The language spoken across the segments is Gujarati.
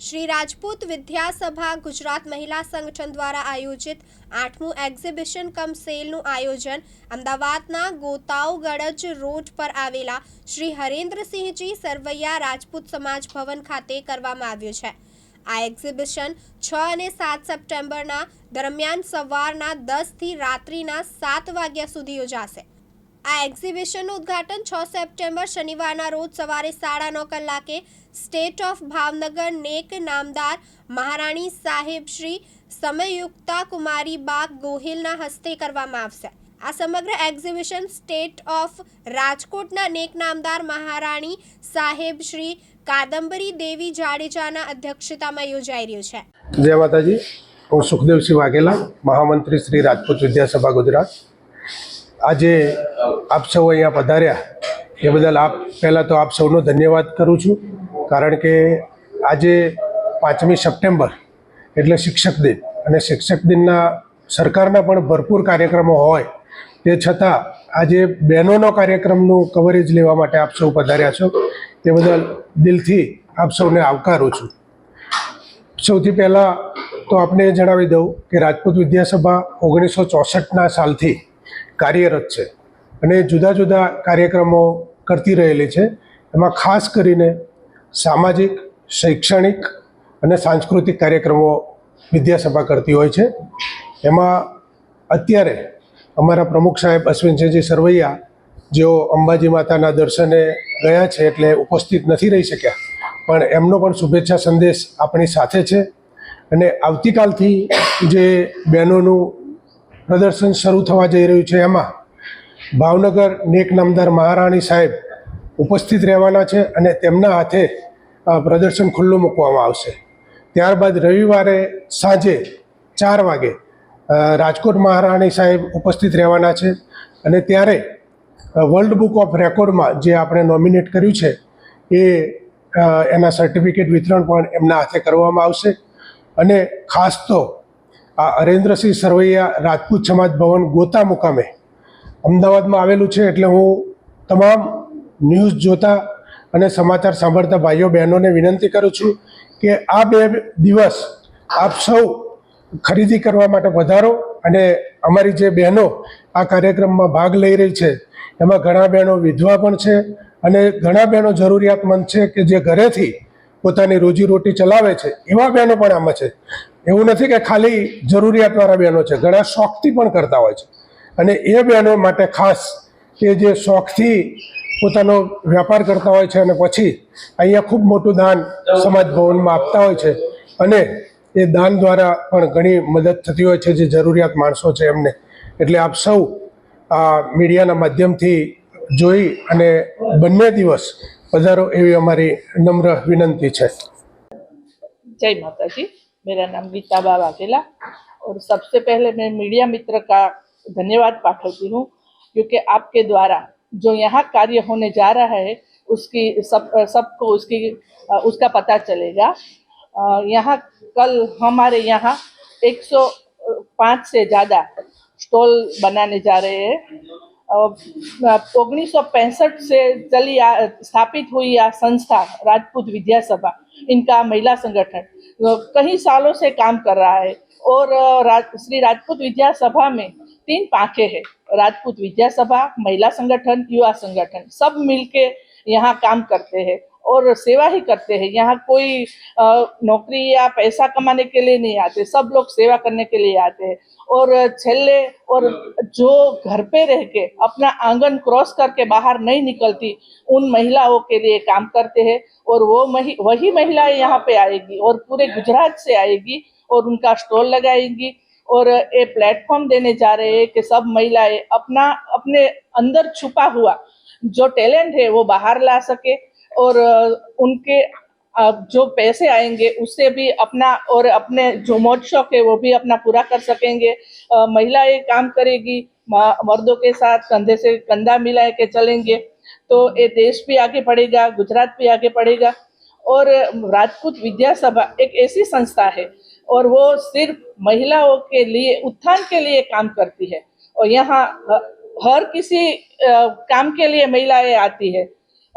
શ્રી રાજપૂત વિદ્યાસભા ગુજરાત મહિલા સંગઠન દ્વારા આયોજિત આઠમું એક્ઝિબિશન કમ સેલનું આયોજન અમદાવાદના ગોતાવ ગડજ રોડ પર આવેલા શ્રી હરેન્દ્રસિંહજી સરવૈયા રાજપૂત સમાજ ભવન ખાતે કરવામાં આવ્યું છે. આ એક્ઝિબિશન છ અને સાત સપ્ટેમ્બરના દરમિયાન સવારના દસથી રાત્રિના સાત વાગ્યા સુધી યોજાશે. આ એક્ઝિબિશનનું ઉદ્ઘાટન છ સપ્ટેમ્બર શનિવારના રોજ સવારે સાડા નવ કલાકે સ્ટેટ ઓફ ભાવનગર નેક નામદાર મહારાણી સાહેબ શ્રી સમયુક્તા કુમારી બાગ ગોહિલના હસ્તે કરવામાં આવશે. આ સમગ્ર એક્ઝિબિશન સ્ટેટ ઓફ રાજકોટના નેક નામદાર મહારાણી સાહેબ શ્રી કાદંબરી દેવી જાડેજાના અધ્યક્ષતામાં યોજાઈ રહ્યું છે. જય માતાજી. હું સુખદેવસિંહ વાઘેલા, મહામંત્રી શ્રી રાજપૂત વિદ્યાસભા ગુજરાત. આજે આપ સૌ અહીંયા પધાર્યા. એ બદલ આપ પહેલાં તો આપ સૌનો ધન્યવાદ કરું છું. કારણ કે આજે પાંચમી સપ્ટેમ્બર એટલે શિક્ષક દિન. અને શિક્ષક દિનના સરકારના પણ ભરપૂર કાર્યક્રમો હોય. તે છતાં આજે બહેનોનો કાર્યક્રમનું કવરેજ લેવા માટે આપ સૌ પધાર્યા છો. તે બદલ દિલથી આપ સૌને આવકારું છું. સૌથી પહેલાં તો આપને જણાવી દઉં કે રાજપૂત વિદ્યાસભા ઓગણીસો ચોસઠના સાલથી કાર્યરત છે અને જુદા જુદા કાર્યક્રમો કરતી રહેલી છે. એમાં ખાસ કરીને સામાજિક, શૈક્ષણિક અને સાંસ્કૃતિક કાર્યક્રમો વિદ્યાસભા કરતી હોય છે. એમાં અત્યારે અમારા પ્રમુખ સાહેબ અશ્વિનસિંહજી સરવૈયા જેઓ અંબાજી માતાના દર્શને ગયા છે એટલે ઉપસ્થિત નથી રહી શક્યા, પણ એમનો પણ શુભેચ્છા સંદેશ આપણી સાથે છે. અને આવતીકાલથી જે બહેનોનું પ્રદર્શન શરૂ થવા જઈ રહ્યું છે. એમાં ભાવનગર નેક નામદાર મહારાણી સાહેબ ઉપસ્થિત રહેવાના છે અને તેમના હાથે પ્રદર્શન ખુલ્લું મૂકવામાં આવશે. ત્યારબાદ રવિવારે સાંજે ચાર વાગે રાજકોટ મહારાણી સાહેબ ઉપસ્થિત રહેવાના છે અને ત્યારે વર્લ્ડ બુક ઓફ રેકોર્ડમાં જે આપણે નોમિનેટ કર્યું છે એ એના સર્ટિફિકેટ વિતરણ પણ એમના હાથે કરવામાં આવશે. અને ખાસ તો આ અરેન્દ્રસિંહ સરવૈયા રાજપૂત સમાજ ભવન ગોતા મુકામે અમદાવાદમાં આવેલું છે એટલે હું તમામ ન્યૂઝ જોતા અને સમાચાર સાંભળતા ભાઈઓ બહેનોને વિનંતી કરું છું કે આ બે દિવસ આપ સૌ ખરીદી કરવા માટે વધારો અને અમારી જે બહેનો આ કાર્યક્રમમાં ભાગ લઈ રહી છે, એમાં ઘણા બહેનો વિધવા પણ છે અને ઘણા બહેનો જરૂરિયાતમંદ છે કે જે ઘરેથી પોતાની રોજીરોટી ચલાવે છે, એવા બહેનો પણ આમાં છે. એવું નથી કે ખાલી જરૂરિયાતવાળા બહેનો છે. ઘણા શોખથી પણ કરતા હોય છે. અને એ બહેનો માટે ખાસ કે જે શોખથી પોતાનો વ્યાપાર કરતા હોય છે અને પછી અહીંયા ખૂબ મોટું દાન સમાજ ભવનમાં આપતા હોય છે. અને એ દાન દ્વારા પણ ઘણી મદદ થતી હોય છે જે જરૂરિયાત માણસો છે એમને. એટલે આપ સૌ આ મીડિયાના માધ્યમથી જોઈ અને બંને દિવસ પધારો એવી અમારી નમ્ર વિનંતી છે. જય માતાજી. मेरा नाम गीता बा वाघेला और सबसे पहले मैं मीडिया मित्र का धन्यवाद पाठवती हूँ, क्योंकि आपके द्वारा जो यहाँ कार्य होने जा रहा है, उसकी सब, सबको उसकी, उसका पता चलेगा। यहाँ कल हमारे यहाँ 105 से ज़्यादा स्टॉल बनाने जा रहे हैं। सौ पैंसठ से चली आ, स्थापित हुई यह संस्था राजपूत विद्या सभा इनका महिला संगठन। कई सालों से काम कर रहा है और राज, श्री राजपूत विद्या सभा में तीन पाखे हैं। राजपूत विद्या सभा महिला संगठन युवा संगठन सब मिलके यहाँ काम करते हैं। और सेवा ही करते हैं। यहाँ कोई नौकरी या पैसा कमाने के लिए नहीं आते। सब लोग सेवा करने के लिए आते हैं। और छेले और जो घर पे रह के अपना आँगन क्रॉस करके बाहर नहीं निकलती, उन महिलाओं के लिए काम करते हैं और वो मही, वही महिलाएँ यहाँ पे आएगी और पूरे गुजरात से आएगी और उनका स्टॉल लगाएँगी और ये प्लेटफॉर्म देने जा रहे हैं कि सब महिलाएँ अपना, अपने अंदर छुपा हुआ जो टैलेंट है वो बाहर ला सके और उनके अ, जो पैसे आएँगे उससे भी अपना और अपने जो मौज शौक है वो भी अपना पूरा कर सकेंगे। महिलाएँ काम करेगी मर्दों के साथ कंधे से कंधा मिला के चलेंगे तो ये देश भी आगे बढ़ेगा गुजरात भी आगे बढ़ेगा। और राजपूत विद्या सभा एक ऐसी संस्था है और वो सिर्फ़ महिलाओं के लिए उत्थान के लिए काम करती है। और यहाँ हर किसी काम के लिए महिलाएँ आती है।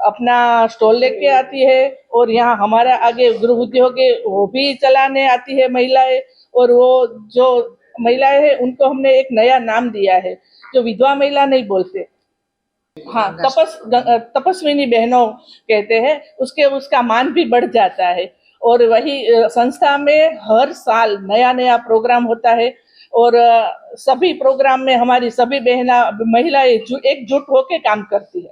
अपना स्टॉल लेके आती है और यहाँ हमारा आगे गृह उद्योग वो भी चलाने आती है महिलाएँ और वो जो महिलाएँ हैं, उनको हमने एक नया नाम दिया है, जो विधवा महिला नहीं बोलते। हाँ तपस तपस्विनी बहनों कहते हैं, उसके, उसका मान भी बढ़ जाता है। और वही संस्था में हर साल नया नया प्रोग्राम होता है और सभी प्रोग्राम में हमारी सभी बहना, महिलाएँ एकजुट होकर काम करती है।